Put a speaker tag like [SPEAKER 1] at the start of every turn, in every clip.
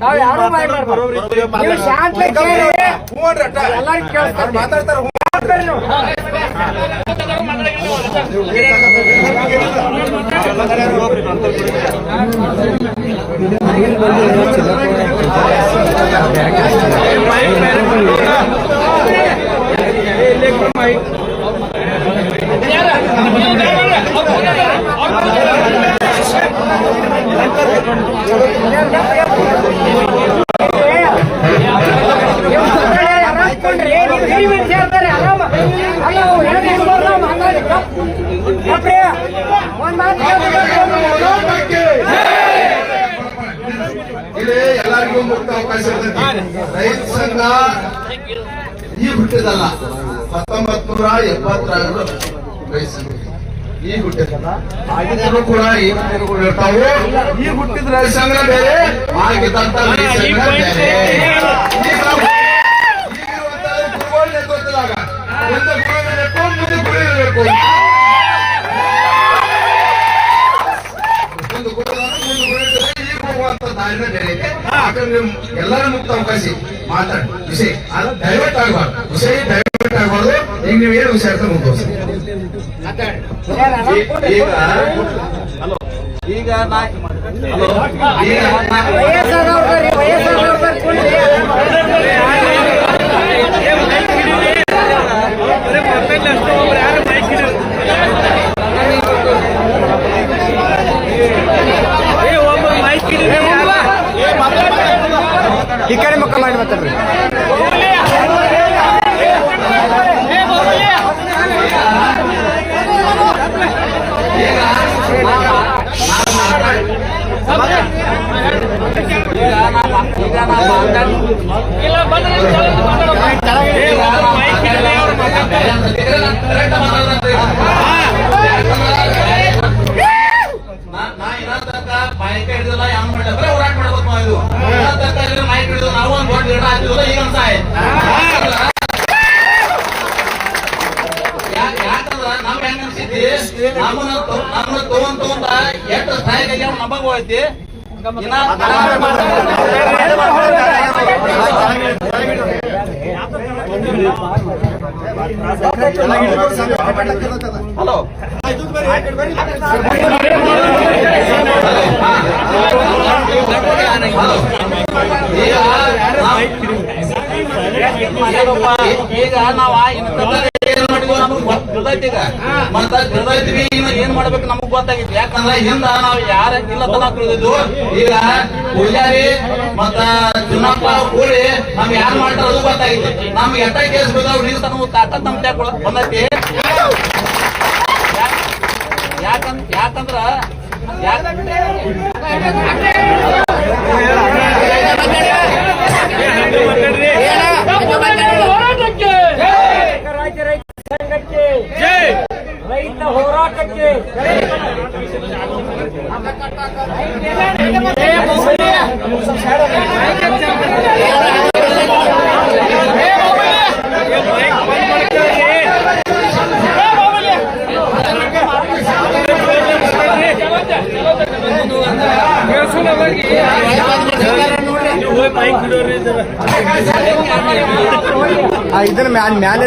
[SPEAKER 1] ನಾವ್ ಯಾರು ನೀವು ಕೇಳಿ. ಎಲ್ಲಾರು ಕೇಳ್ತಾರೆ.
[SPEAKER 2] ಮಾತಾಡ್ತಾರ.
[SPEAKER 3] ಇಲ್ಲಿ ಎಲ್ಲರಿಗೂ ಮುಕ್ತ ಅವಕಾಶ ಇರ್ತೈತಿ ರೈತ ಸಂಘ ಹುಟ್ಟಿದಲ್ಲ ಹತ್ತೊಂಬತ್ ನೂರ ಎಪ್ಪತ್ತಾರು ರೈತ ಸಂಘ ಈ ಹುಟ್ಟಿದಲ್ಲ ಆಗಿದ್ರು ಕೂಡ ಈ ಹುಟ್ಟಿದ್ರು ಇರ್ತಾವು ಈ ಹುಟ್ಟಿದ ಬೇರೆ. ಆಗಿದ್ದಂತ ರೈತ ಸಂಘ ಬೇರೆ ಈಗ ನಾವು- ಈಗಿರುವಂತ ಗುರುಗಳ ನೇತೃತ್ವದಾಗ ಮುಂದೆ ಗುರು ಇರಬೇಕು ಮುಂದೆ ಗುರು ಇರಬೇಕು ಒಂದು ಗುರುದಾನ ಮುಂದೆ ಗುರು ಇರ್ತದೆ ಈಗ ಹೋಗುವಂತ ದಾರಿನೇ ಬೇರೆ ಯಾಕಂದ್ರೆ ಎಲ್ಲರೂ ಮುಕ್ತ ಅವಕಾಶ ಮಾತಾಡಿ. ಈಗ ಈಗ ನಾ ಈಗ ನಾ
[SPEAKER 1] ವಯಸ್ಸಾದವ್ರಿ ವಯಸ್ಸಾದವ್ರು ಕುಂಡ್ರಿ
[SPEAKER 2] ಈ ಕಡೆ ಮಕ್ಕ ಮಾಡಿ ಮಾತಾಡ್ರಿ
[SPEAKER 3] ನಾ- ನಾ ಇರೋತನಕ ಮೈಕ್ ಹಿಡಿದಿಲ್ಲ ಹೆಂಗ್ ಮಾಡಿಲ್ಲ ಬರೀ ಹೋರಾಟ ಮಾಡ್ಬೇಕು ನಾವು ಇದು ಇರೋತನಕ ಇಲ್ಲಿ ಮೈಕ್ ಹಿಡಿದು ನಾವು ಒಂದ್ ದೊಡ್ಡ ಗಿಡ ಹಾಕಿದ್ವಲ್ಲ ಈಗ ಅನ್ಸಾಯ್ ಯಾ- ಯಾಕಂದ್ರ ನಮ್ಗ್ ಹೆಂಗ್ ಅನ್ಸಿದ್ದಿ ನಮ್ಮನ್ನ ತೊ- ನಮ್ಮನ್ನ ತಗೊಂಡ್ ತಗೊಂಡ ಎಷ್ಟು ಸ್ಥಾಯಿಗೆ ಏನು ಹಲೋ. ಈಗ ನಾವು- ಮತ್ತ ತಿಳಿದೈತಿವಿ ಇನ್ನು ಏನ್ ಮಾಡ್ಬೇಕು ನಮಗ್ ಗೊತ್ತಾಗಿತ್ತು. ಯಾಕಂದ್ರ ಹಿಂದ ನಾವ್ ಯಾರ ಇಲ್ಲ ತನ ತಿಳಿದಿದ್ವು ಈಗ ಪೂಜಾರಿ ಮತ್ತ ಚುನಾಪ ಕೂಡಿ ನಮ್ ಯಾರ್ ಮಾಡ್ತಾರ ಅದು ಗೊತ್ತಾಗಿತ್ತು. ನಮ್ಗೆ ಎಟ್ಟ ಕೇಸ್ ಬಿದ್ದಾವ್ ನೀವು ತನಕ ತಾಕತ್ ನಮ್ ತ್ಯಾಗ ಬಂದೈತಿ. ಯಾಕ್- ಯಾಕಂದ್ ಯಾಕಂದ್ರ ಯಾಕ
[SPEAKER 1] ರಾಜ್ಯ ರೈತ ಸಂಘಕ್ಕೆ ರೈತ ಹೋರಾಟಕ್ಕೆ
[SPEAKER 2] ಇದನ್ನ ಮ್ಯಾಲ ಮ್ಯಾಲೆ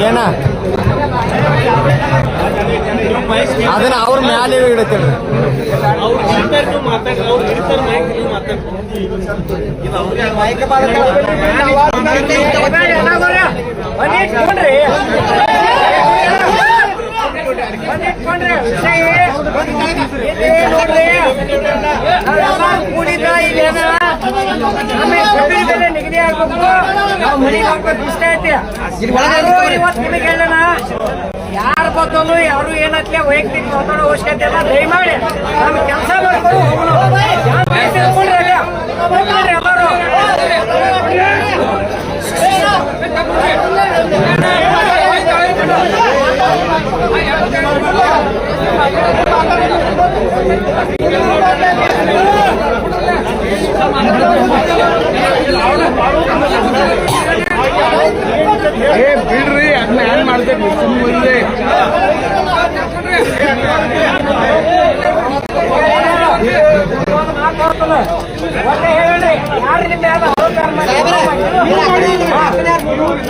[SPEAKER 2] ಏನ? ಅದನ್ನ ಅವ್ರ ಮ್ಯಾಲೆ ಇಡತ್ತೇಳ್ರಿ
[SPEAKER 4] ಅವ್ರು
[SPEAKER 1] ನಿಗದಿ ಆಗ್ಬೇಕು. ನಾವು ಮನೆಗೆ ಹೋಗ್ಬೇಕು, ಇಷ್ಟ ಐತಿ. ಇವತ್ತು ನಿಮಗೆ ಹೇಳೋಣ. ಯಾರ ಬದಲು, ಯಾರು ಏನತ್ಲೆ ವೈಯಕ್ತಿಕ ಮಾತಾಡೋ ಅವಶ್ಯಕತೆ ಇಲ್ಲ, ದಯಮಾಡಿ ನಮ್ಮ ಕೆಲಸ ಮಾಡ್ಕೊಂಡು ಎಲ್ಲರೂ.
[SPEAKER 5] ಬಿಡ್ರಿ ಅದನ್ನ ಏನ್ ಮಾಡ್ತೇವೆ ಸುಮ್ಮನೆ
[SPEAKER 1] ಒಳ್ಳೆ ಹೇಳಿ ಯಾರು ನಿಮ್ಮ ಮ್ಯಾಲ ಆರೋಪ ಮಾಡಿ ನೋಡ್ರಿ ಇದು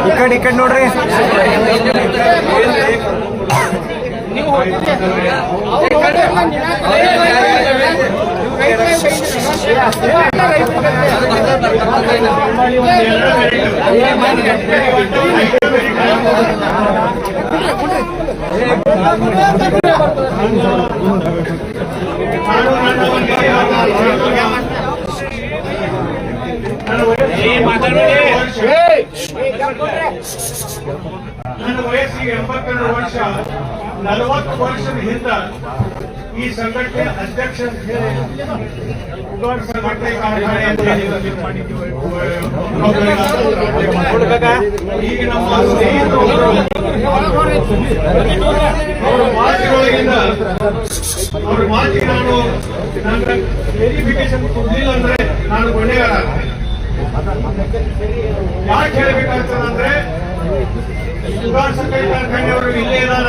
[SPEAKER 5] ಈ ಕಡೆ ಈ ಕಡೆ ನೋಡ್ರಿ.
[SPEAKER 6] ನನ್ನ ವಯಸ್ಸಿಗೆ ಎಂಬತ್ತೆರಡು ವರ್ಷ ನಲವತ್ತು ವರ್ಷದ ಹಿಂದ ಈ ಸಂಘಟನೆ ಅಧ್ಯಕ್ಷ ಸಂಘಟನೆ ಹೇಳಿ ಈಗ ನಮ್ಮ ಸ್ನೇಹಿತರು ಅವರ ಮಾತುಗಳಿಂದ ಅವ್ರ ಮಾತಿಗೆ ನಾನು ನನ್ನ ವೆರಿಫಿಕೇಶನ್ ಕೊಡಲಿಲ್ಲ ಅಂದ್ರೆ ನಾನು ಗುಣೆಗಾರ ಯಾಕೆ ಹೇಳ್ಬೇಕಾಗ್ತದಂದ್ರೆ ಸುಭಾಷ್ ಸಕ್ಕರೆ ಕಾರ್ಖಾನೆಯವರು ಇಲ್ಲೇ ಇದಾರ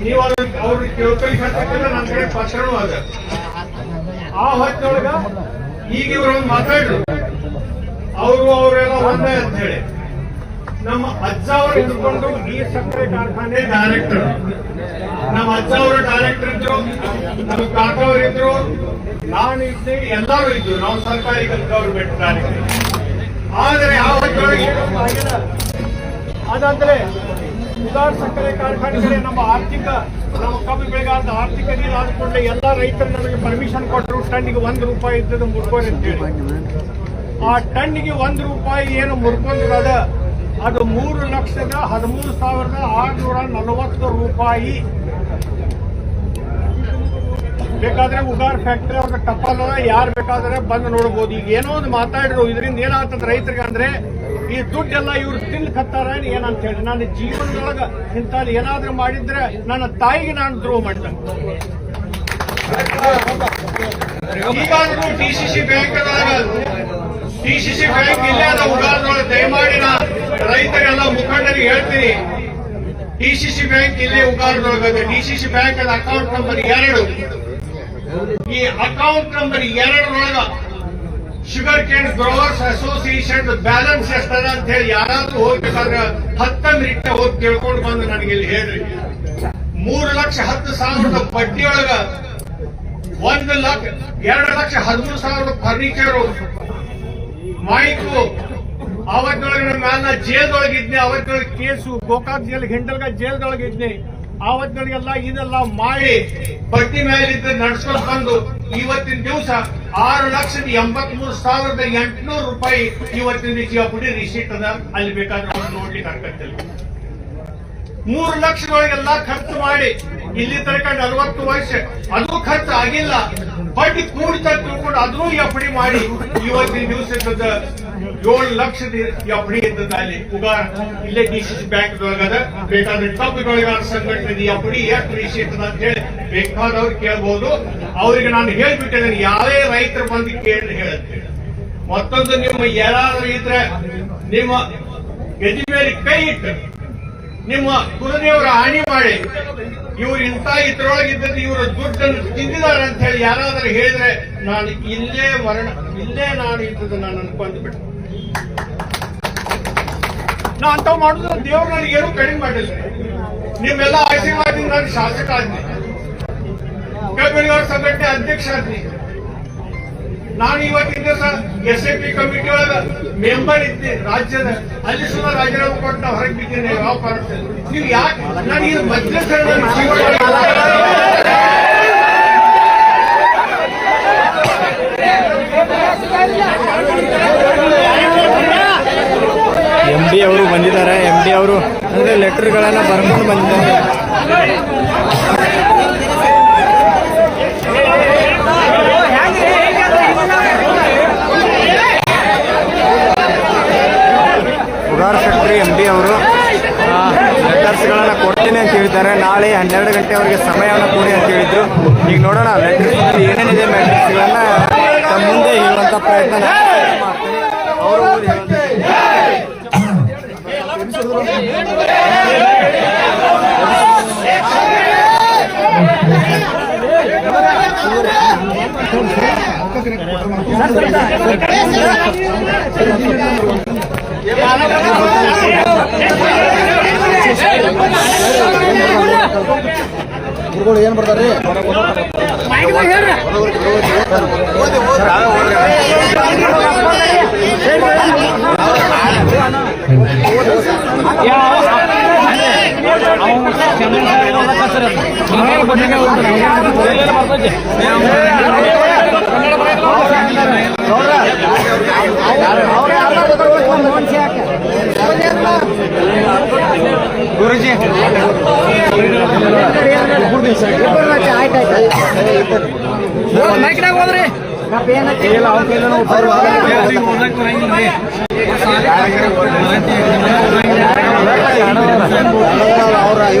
[SPEAKER 6] ನೀವು ಅವ್ರಿಗೆ ಅವ್ರಿಗೆ ಕೇಳ್ಕೊಳ್ಬೇಕಂತಂದ್ರೆ ನನ್ನ ಕಡೆ ಪತ್ರನೂ ಅದ ಆ ಹೊತ್ತೊಳಗ ಈಗ ಇವರು ಒಂದು ಮಾತಾಡ್ರು. ಅವರು ಅವರೆಲ್ಲ ಒಂದೇ ಅಂತ ಹೇಳಿ. ನಮ್ಮ ಅಜ್ಜ ಅವರು ಹಿಡ್ಕೊಂಡು ಈ ಸಕ್ಕರೆ ಕಾರ್ಖಾನೆ ಡೈರೆಕ್ಟರ್ ನಮ್ಮ ಅಜ್ಜ ಅವರು ಡೈರೆಕ್ಟರ್ ಇದ್ರು, ನಮ್ಮ ಕಾಕ ಅವರಿದ್ರು ನಾನು ಇದ್ದೆ ಎಲ್ಲರೂ ಇದ್ದು ನಾವು ಸರ್ಕಾರಿ ಗವರ್ಮೆಂಟ್ ಡೈರೆಕ್ಟರ್ ಆದರೆ ಅದಂದ್ರೆ ಉದಾರ ಸಕ್ಕರೆ ಕಾರ್ಖಾನೆಗಳೇ ನಮ್ಮ ಆರ್ಥಿಕ ನಮ್ಮ ಕಬ್ಬು ಬೆಳೆಗಾರದ ಆರ್ಥಿಕ ನೀರು ಆದ್ಕೊಂಡ್ರೆ ಎಲ್ಲ ರೈತರು ನಮಗೆ ಪರ್ಮಿಷನ್ ಕೊಟ್ಟರು. ಟನ್ನಿಗೆ ಒಂದು ರೂಪಾಯಿ ಇದ್ದದ್ದು ಅಂತೇಳಿ ಆ ಟನ್ನಿಗೆ ಒಂದು ರೂಪಾಯಿ ಏನು ಮುರ್ಕೊಂಡಿರೋದ, ಅದು ಮೂರು ಲಕ್ಷದ ಹದಿಮೂರು ಸಾವಿರದ ಆರುನೂರ ನಲವತ್ತು ರೂಪಾಯಿ. ಬೇಕಾದ್ರೆ ಉಗಾರ್ ಫ್ಯಾಕ್ಟ್ರಿ ಅವ್ರ ಟಪ್ಪಲ್ ಯಾರು ಬೇಕಾದ್ರೆ ಬಂದು ನೋಡ್ಬೋದು. ಈಗ ಏನೋ ಒಂದು ಮಾತಾಡಿದ್ರು ಇದರಿಂದ ಏನಾಗ್ತದ ರೈತರಿಗೆ ಅಂದ್ರೆ, ಈ ದುಡ್ಡೆಲ್ಲ ಇವ್ರು ತಿನ್ಕತ್ತಾರ ಏನಂತ ಹೇಳಿ. ನನ್ನ ಜೀವನದೊಳಗ ಇಂತ ಏನಾದ್ರೂ ಮಾಡಿದ್ರೆ ನನ್ನ ತಾಯಿಗೆ ನಾನು ದ್ರೋಹ ಮಾಡಿದ ಈಗಾದ್ರೂ D C C bank D C C bank ಇಲ್ಲೇ ಉಗಾರದೊಳಗೆ ದಯಮಾಡಿ ನಾ ರೈತರೆಲ್ಲ ಮುಖಂಡರಿಗೆ ಹೇಳ್ತೀನಿ. ಡಿ ಸಿ ಸಿ ಬ್ಯಾಂಕ್ ಇಲ್ಲೇ ಉಗಾರದೊಳಗದೆ D C C bank account number ಎರಡು ಈ account number ಎರಡರೊಳಗ sugar cane growers association balance ಎಷ್ಟದ ಅಂತ ಹೇಳಿ ಯಾರಾದ್ರೂ ಹೋಗ್ಬೇಕಾದ್ರೆ ಹತ್ತ ಮಿನಿಟ್ ಹೋಗಿ ತಿಳ್ಕೊಂಡು ಬಂದು ನನಗೆ ಇಲ್ಲಿ ಹೇಳ್ರಿ. ಮೂರು ಲಕ್ಷ ಹತ್ತು ಸಾವಿರದ ಬಡ್ಡಿಯೊಳಗ ಒಂದು ಲಕ್ಷ, ಎರಡು ಲಕ್ಷ ಹದಿಮೂರು ಸಾವಿರದ ಫರ್ನಿಚರು ಮೈಕು ಅವತ್ತೊಳಗೆ ಮ್ಯಾಲ ಜೇಲ್ದೊಳಗಿದ್ನೆ ಅವತ್ತೊಳಗೆ ಕೇಸು ಗೋಕಾಕ್ ಜೇಲ್ ಹಿಂಡಲ್ಗ ಜೇಲ್ದೊಳಗೆ ಇದ್ನೆ ಆವತ್ತಿನೊಳಗೆಲ್ಲ ಇದೆಲ್ಲ ಮಾಡಿ ಪಟ್ಟಿ ಮೇಲಿದ್ದ ನಡ್ಸ್ಕೊಂಡು ಬಂದು ಇವತ್ತಿನ ದಿವಸ ಆರು ಲಕ್ಷದ ಎಂಬತ್ ಮೂರು ಸಾವಿರದ ಎಂಟುನೂರು ರೂಪಾಯಿ ಇವತ್ತಿನ ದಿವಸ ಪುಡಿ ರಿಸೀಟ್ ಅದ ಅಲ್ಲಿ ಬೇಕಾದ್ರೆ ನೋಡ್ಲಿಕ್ಕೆ ಆಗತ್ತಿಲ್ಲ ಮೂರು ಲಕ್ಷದೊಳಗೆಲ್ಲ ಖರ್ಚು ಮಾಡಿ ಇಲ್ಲಿ ತನಕ ನಲವತ್ತು ವರ್ಷ ಅದು ಖರ್ಚು ಆಗಿಲ್ಲ. ಬಡ್ಡಿ ಕೂಡಿತ ತಿಳ್ಕೊಂಡು ಅದನ್ನು ಎಫ್ ಡಿ ಮಾಡಿ ಇವತ್ತಿನ ದಿವಸದ ಏಳು ಲಕ್ಷ ಎಫ್ ಡಿ ಇದ್ದದ ಅಲ್ಲಿ ಉಗಾರ ಇಲ್ಲೇ ಡಿ ಸಿ ಸಿ ಬ್ಯಾಂಕ್ ಒಳಗದ ಬೇಕಾದ್ರೆ ಕಬ್ಬು ಬೆಳೆಗಾರ ಸಂಘಟನೆ ಎಫ್ ಡಿ ಎಷ್ಟು ಇರ್ತದ ಅಂತ ಹೇಳಿ ಬೇಕಾದವ್ರು ಕೇಳ್ಬೋದು. ಅವರಿಗೆ ನಾನು ಹೇಳ್ಬಿಟ್ಟಿದ್ದೇನೆ ಯಾವೇ ರೈತರು ಬಂದು ಕೇಳಿ ಹೇಳುತ್ತೆ. ಮತ್ತೊಂದು ನಿಮ್ಮ ಯಾರಾದ್ರೂ ಇದ್ರೆ ನಿಮ್ಮ ಎದಿ ಮೇಲೆ ಕೈ ಇಟ್ಟು ನಿಮ್ಮ ಕುಲದೇವರ ಹಾನಿ ಮಾಡಿ. ಇವರು ಇಂಥ ಇದ್ರೊಳಗಿದ್ದದ್ದು ಇವರ ದುಡ್ಡನ್ನು ತಿಂದಿದ್ದಾರೆ ಅಂತ ಹೇಳಿ ಯಾರಾದರೂ ಹೇಳಿದ್ರೆ ನಾನು ಇಲ್ಲೇ ಮರಣ, ಇಲ್ಲೇ ನಾನು ಇದ್ದದ್ದು ನಾನು ಅನ್ಕೊಂಡ್ಬಿಟ್ಟು ನಾ ಅಂತ ಮಾಡುದು ದೇವ್ರು ನನಗೇನು ಕಡಿಮೆ ಮಾಡಿಲ್ಲ. ನಿಮ್ಮೆಲ್ಲ ಆಶೀರ್ವಾದದಿಂದ ನಾನು ಶಾಸಕ ಆದ್ನಿ ಕಬ್ಬಿಣಿಯವರ ಸಂಘಟನೆ ಅಧ್ಯಕ್ಷ ಆದ್ನಿ ನಾನು ಇವತ್ತಿನ ಎಸ್ ಎ ಪಿ ಕಮಿಟಿ ಒಳಗ ಮೆಂಬರ್ ಇದ್ದೆ, ರಾಜ್ಯದ, ಅಲ್ಲಿ ಸುಮಾರು ರಾಜೀನಾಮೆ ಕೊಟ್ಟು ನಾವು ಹೊರಗೆ ಬಿದ್ದೇನೆ ಯಾವ ಕಾರಣ ನೀವು ಯಾಕೆ, ನನಗೆ ಇದು ಮಧ್ಯಸ್ಥರ
[SPEAKER 5] ಎಂ ಡಿ ಅವರು ಬಂದಿದ್ದಾರೆ. ಎಂ ಡಿ ಅವರು ಅಂದ್ರೆ ಲೆಟರ್ಗಳನ್ನ ಬರ್ಕೊಂಡು ಬಂದಿದ್ದಾರೆ. ಎಂ ಡಿ ಅವರು ಲೆಟರ್ಸ್ಗಳನ್ನು ಕೊಡ್ತೀನಿ ಅಂತ ಹೇಳಿದ್ದಾರೆ. ನಾಳೆ ಹನ್ನೆರಡು ಗಂಟೆವರೆಗೆ ಸಮಯವನ್ನು ಕೊಡಿ ಅಂತ ಹೇಳಿದ್ರು. ಈಗ ನೋಡೋಣ ಲೆಟರ್ಸ್ ಏನೇನಿದೆ ಮೆಟರ್ಸ್ಗಳನ್ನು ತಮ್ಮ ಮುಂದೆ ಹೇಳುವಂತ ಪ್ರಯತ್ನ ಅವರು ಗುರುಗಳು ಏನ್ ಬರ್ತಾರೆ? ಗುರುಜಿ.
[SPEAKER 2] ಸ್ವಲ್ಪ ಮುಂದೆ ಅವರು ಇದು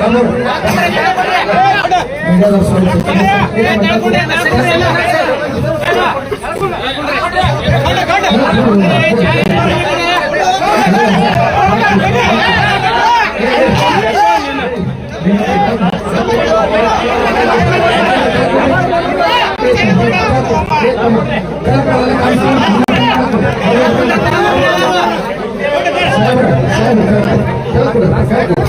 [SPEAKER 2] ಬೆಳೆಗಾರರ ಹೋರಾಟಕ್ಕೆ ಕಬ್ಬು ಬೆಳೆಗಾರರ ಹೋರಾಟಕ್ಕೆ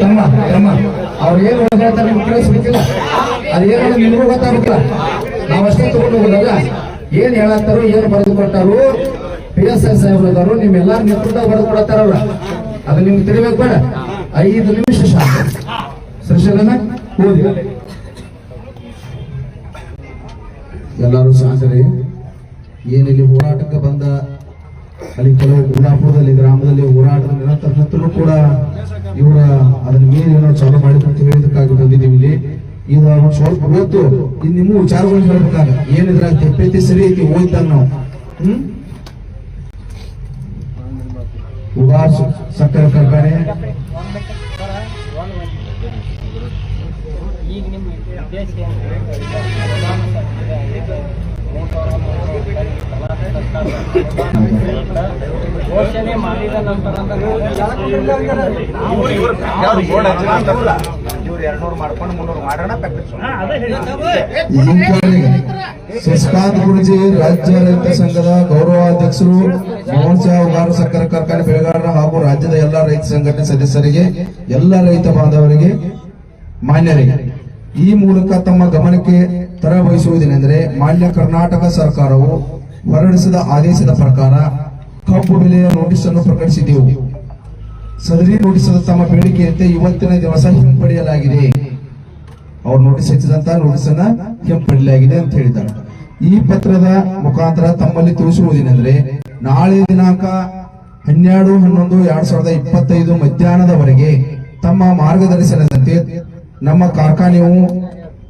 [SPEAKER 2] ತಮ್ಮ ತಮ್ಮ. ಅವ್ರು ಏನು ಹೇಳ್ತಾರೆ ನಿಮ್ಗೆ ಕೇಳಿಸ್ಬೇಕಿಲ್ಲ ಅದೇನೋ ನಿಮಗೂ ಗೊತ್ತಾಗಬೇಕಿಲ್ಲ ನಾವಷ್ಟೇ ತಗೊಂಡು ಹೋಗೋದಲ್ಲ. ಏನ್ ಹೇಳತ್ತಾರೋ, ಏನ್ ಬರೆದು ಕೊಟ್ಟಾರು ಪಿ ಎಸ್ ಎಸ್ ಸಾಹೇಬ್ರದಾರು ನಿಮ್ಮೆಲ್ಲ ನೇತೃತ್ವ ಬರೆದು ಕೊಡತ್ತಾರಲ್ಲ ಅದು ನಿಮ್ಗೆ ತಿಳಿಬೇಕು ಬೇಡ. ಐದು ನಿಮಿಷ ಶಾಂತ. ಸೃಶಲನ ಓದಿ. ಎಲ್ಲರೂ ಸಹಜರೇ ಏನಿಲ್ಲಿ ಹೋರಾಟಕ್ಕೆ ಬಂದ ಅಲ್ಲಿ ಕೆಲವು ಗುಲಾಪುರದಲ್ಲಿ ಗ್ರಾಮದಲ್ಲಿ ಹೋರಾಟ ನಿರಂತರ ಕೂಡ ಇವರ ಅದನ್ನ ಮೇಲೆ ಏನೋ ಚಾಲು ಅಂತ ಹೇಳಿದಕ್ಕಾಗಿ ಬಂದಿದ್ದೀವಿ ಇಲ್ಲಿ. ಒಂದ್ ಸ್ವಲ್ಪ ಹೊತ್ತು ಇನ್ ನಿಮ್ಮ ವಿಚಾರಗಳು ಹೇಳ್ಬೇಕಾಗ ಏನಿದ್ರ ತೆಪ್ಪೈತಿ ಸರಿ ಐತಿ ಓದ್ತಾನ ನಾವು. ಹ್ಮ್? ಸಕ್ಕರೆ ಕಾರ್ಖಾನೆ
[SPEAKER 1] ಈಗ ನಿಮ್ಮ? ಘೋಷಣೆ ಮಾಡಿದ ನಂತರ
[SPEAKER 5] ಯಾರು ಬೋರ್ಡ್ ಹಚ್ಚಿಲ್ಲ ಅಂತಾರಲ್ಲ ಇವ್ರು ಎರಡ್ನೂರು ಮಾಡ್ಕೊಂಡು ಮುನ್ನೂರು ಮಾಡೋಣ
[SPEAKER 2] ಶಶಿಕಾಂತ್ ಗುರುಜಿ ರಾಜ್ಯ ರೈತ ಸಂಘದ ಗೌರವಾಧ್ಯಕ್ಷರು ಮೋರ್ಚಾ ಉಗಾರ ಸಕ್ಕರೆ ಕಾರ್ಖಾನೆ ಬೆಳೆಗಾರರ ಹಾಗೂ ರಾಜ್ಯದ ಎಲ್ಲಾ ರೈತ ಸಂಘಟನೆ ಸದಸ್ಯರಿಗೆ ಎಲ್ಲ ರೈತ ಬಾಂಧವರಿಗೆ ಮಾನ್ಯರಿಗೆ ಈ ಮೂಲಕ ತಮ್ಮ ಗಮನಕ್ಕೆ ತರಬಯಸುವುದೇನೆಂದರೆ ಮಾನ್ಯ ಕರ್ನಾಟಕ ಸರ್ಕಾರವು ಹೊರಡಿಸಿದ ಆದೇಶದ ಪ್ರಕಾರ ಕಬ್ಬು ಬೆಲೆಯ ನೋಟಿಸ್ ಅನ್ನು ಪ್ರಕಟಿಸಿದೆವು. ಸದರಿ ನೋಟಿಸದ ತಮ್ಮ ಬೇಡಿಕೆಯಂತೆ ಇವತ್ತಿನ ದಿವಸ ಹಿಂಪಡೆಯಲಾಗಿದೆ. ಅವ್ರು ನೋಟಿಸ್ ಹೆಚ್ಚಿದಂತ ನೋಟಿಸ್ ಅನ್ನ ಹಿಂಪಡೆಯಲಾಗಿದೆ ಅಂತ ಹೇಳಿದ್ದಾರೆ. ಈ ಪತ್ರದ ಮುಖಾಂತರ ತಮ್ಮಲ್ಲಿ ತಿಳಿಸುವುದೇನೆಂದರೆ ನಾಳೆ ದಿನಾಂಕ ಹನ್ನೆರಡು, ಹನ್ನೊಂದು, ಎರಡ್ ಸಾವಿರದ ಇಪ್ಪತ್ತೈದು ಮಧ್ಯಾಹ್ನದವರೆಗೆ ತಮ್ಮ ಮಾರ್ಗದರ್ಶನದಂತೆ ನಮ್ಮ ಕಾರ್ಖಾನೆಯು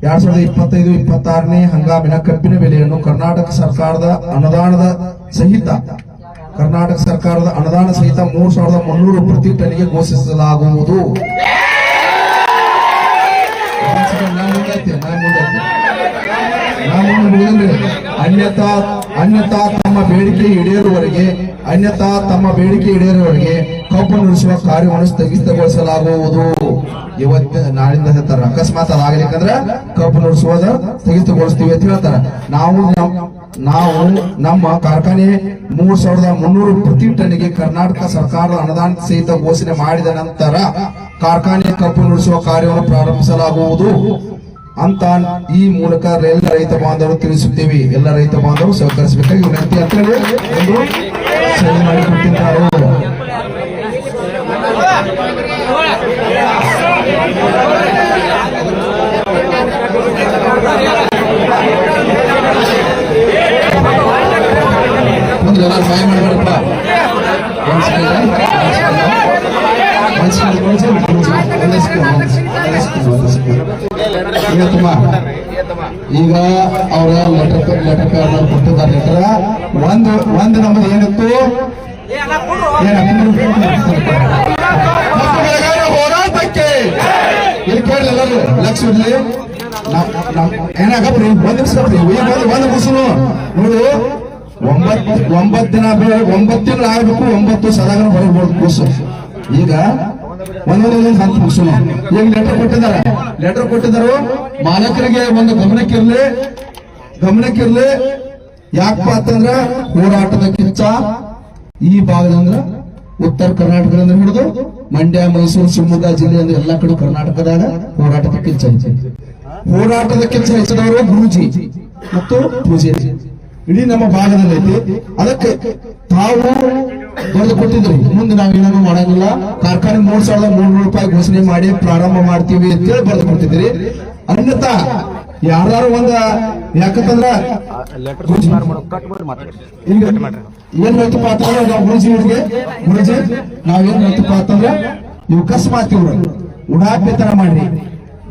[SPEAKER 2] ಎರಡ್ ಸಾವಿರದ ಇಪ್ಪತ್ತೈದು, ಇಪ್ಪತ್ತಾರನೇ ಹಂಗಾಮಿನ ಕಬ್ಬಿನ ಬೆಲೆಯನ್ನು ಕರ್ನಾಟಕ ಸರ್ಕಾರದ ಅನುದಾನದ ಸಹಿತ, ಕರ್ನಾಟಕ ಸರ್ಕಾರದ ಅನುದಾನ ಸಹಿತ ಮೂರ್ ಸಾವಿರದ ಮುನ್ನೂರು ಪ್ರತಿ ಟನ್ಗೆ ಘೋಷಿಸಲಾಗುವುದು. ಅನ್ಯತಾ ಅನ್ಯತಾ ತಮ್ಮ ಬೇಡಿಕೆ ಈಡೇರುವವರೆಗೆ, ಅನ್ಯತಾ ತಮ್ಮ ಬೇಡಿಕೆ ಈಡೇರುವವರೆಗೆ ಕಬ್ಬು ನುಡಿಸುವ ಕಾರ್ಯವನ್ನು ಸ್ಥಗಿತಗೊಳಿಸಲಾಗುವುದು. ಇವತ್ತ ನಾಳಿಂದ ಹೇಳ್ತಾರ ಅಕಸ್ಮಾತ್ ಅದಾಗಲಿಕ್ಕಂದ್ರ ಕಬ್ಬು ನುಡಿಸುವುದು ಸ್ಥಗಿತಗೊಳಿಸ್ತೀವಿ ಅಂತ ಹೇಳ್ತಾರ. ನಾವು ನಾವು ನಮ್ಮ ಕಾರ್ಖಾನೆ ಮೂರ್ ಸಾವಿರದ ಮುನ್ನೂರು ಪ್ರತಿ ಟನ್ಗೆ ಕರ್ನಾಟಕ ಸರ್ಕಾರದ ಅನುದಾನ ಸಹಿತ ಘೋಷಣೆ ಮಾಡಿದ ನಂತರ ಕಾರ್ಖಾನೆ ಕಬ್ಬು ನುಡಿಸುವ ಕಾರ್ಯವನ್ನು ಪ್ರಾರಂಭಿಸಲಾಗುವುದು ಅಂತ ಈ ಮೂಲಕ ಎಲ್ಲ ರೈತ ಬಾಂಧವರು ತಿಳಿಸುತ್ತೇವೆ. ಎಲ್ಲ ರೈತ ಬಾಂಧವರು ಸಹಕರಿಸಬೇಕಾಗಿ ವಿನಂತಿ ಅಂತ ಹೇಳಿ ಮುಂದೆ ಎಲ್ಲ ಸಹಾಯ. ಈಗ ಅವರ ಲೆಟರ್ ಲೆಟರ್ ಪ್ಯಾಡ್ ಕೊಟ್ಟಿದ್ದಾರೆ ಲೆಟರ್ ಒಂದು ಒಂದು ನಮ್ದು ಏನಿತ್ತು ಏನು? ಹೋರಾಟಕ್ಕೆ. ಇಲ್ಲಿ ಕೇಳಿ ಎಲ್ಲರೂ, ಲಕ್ಷ ಇರಲಿ. ಏನಾಗಪ್ರಿ ಒಂದ್ ನಿಮಿಷ ಒಂದು ಮುಸುನು ನೋಡು, ಒಂಬತ್ತು ಒಂಬತ್ತು ದಿನ ಒಂಬತ್ತು ತಿಂಗಳು ಆಗ್ಬೇಕು, ಒಂಬತ್ತು ಸದಾಗರ ಹೊರಗ್ಬೋದು ಕೂಸು. ಈಗ ಒಂದೊಂದು ಹಂತ ಮುಗಿಸೋಣ ಈಗ ಲೆಟರ್ ಕೊಟ್ಟಿದ್ದಾರೆ. ಲೆಟರ್ ಕೊಟ್ಟಿದ್ದಾರೆ. ಮಾಲಕರಿಗೆ ಒಂದು ಗಮನಕ್ಕಿರ್ಲಿ ಗಮನಕ್ಕಿರ್ಲಿ ಯಾಕಪ್ಪ ಅಂತಂದ್ರ ಹೋರಾಟದ ಕಿಚ್ಚ ಈ ಭಾಗದಂದ್ರ ಉತ್ತರ ಕರ್ನಾಟಕದಿಂದ ಹಿಡಿದು ಮಂಡ್ಯ, ಮೈಸೂರು, ಶಿವಮೊಗ್ಗ ಅಂದ್ರೆ ಎಲ್ಲಾ ಕಡೆ ಕರ್ನಾಟಕದಾಗ ಹೋರಾಟದ ಕೆಲಸ ಹೋರಾಟದ ಕೆಲಸ ಹೆಚ್ಚಿದವರು ಗುರುಜಿ ಮತ್ತು ಪೂಜಾರಿ ಇಡೀ ನಮ್ಮ ಭಾಗದಲ್ಲಿ ಐತಿ. ಅದಕ್ಕೆ ತಾವು ಬರೆದು ಕೊಟ್ಟಿದ್ರಿ ಮುಂದೆ ನಾವೇನೂ ಮಾಡಂಗಿಲ್ಲ. ಕಾರ್ಖಾನೆ ಮೂರ್ ಸಾವಿರದ ಮೂರ್ನೂರು ರೂಪಾಯಿ ಘೋಷಣೆ ಮಾಡಿ ಪ್ರಾರಂಭ ಮಾಡ್ತೀವಿ ಅಂತೇಳಿ ಬರೆದು ಕೊಟ್ಟಿದ್ರಿ ಅನ್ಯತಾ ಯಾರು ಒಂದ ಯಾಕಂತಂದ್ರ ಈಗ ಏನ್ ಅಂತಂದ್ರೆ ನಾವು ನಾವೇನ್ ಹೇಳ್ತಪ್ಪ ಅಂತಂದ್ರೆ ನೀವು ಅಕಸ್ಮಾತ್ ಇವ್ರು. ಉಡಾಪಿ ತರ ಮಾಡ್ರಿ.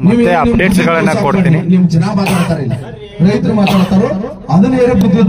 [SPEAKER 5] ಮತ್ತೆ ಗಳನ್ನ ಕೊಡ್ತೀನಿ.
[SPEAKER 2] ನಿಮ್ ಜನ ಮಾತಾಡ್ತಾರ ಇಲ್ಲಿ. ರೈತರು ಮಾತಾಡ್ತಾರೋ ಅದನ್ನ ಏನೇ ಬುದ್ಧಿ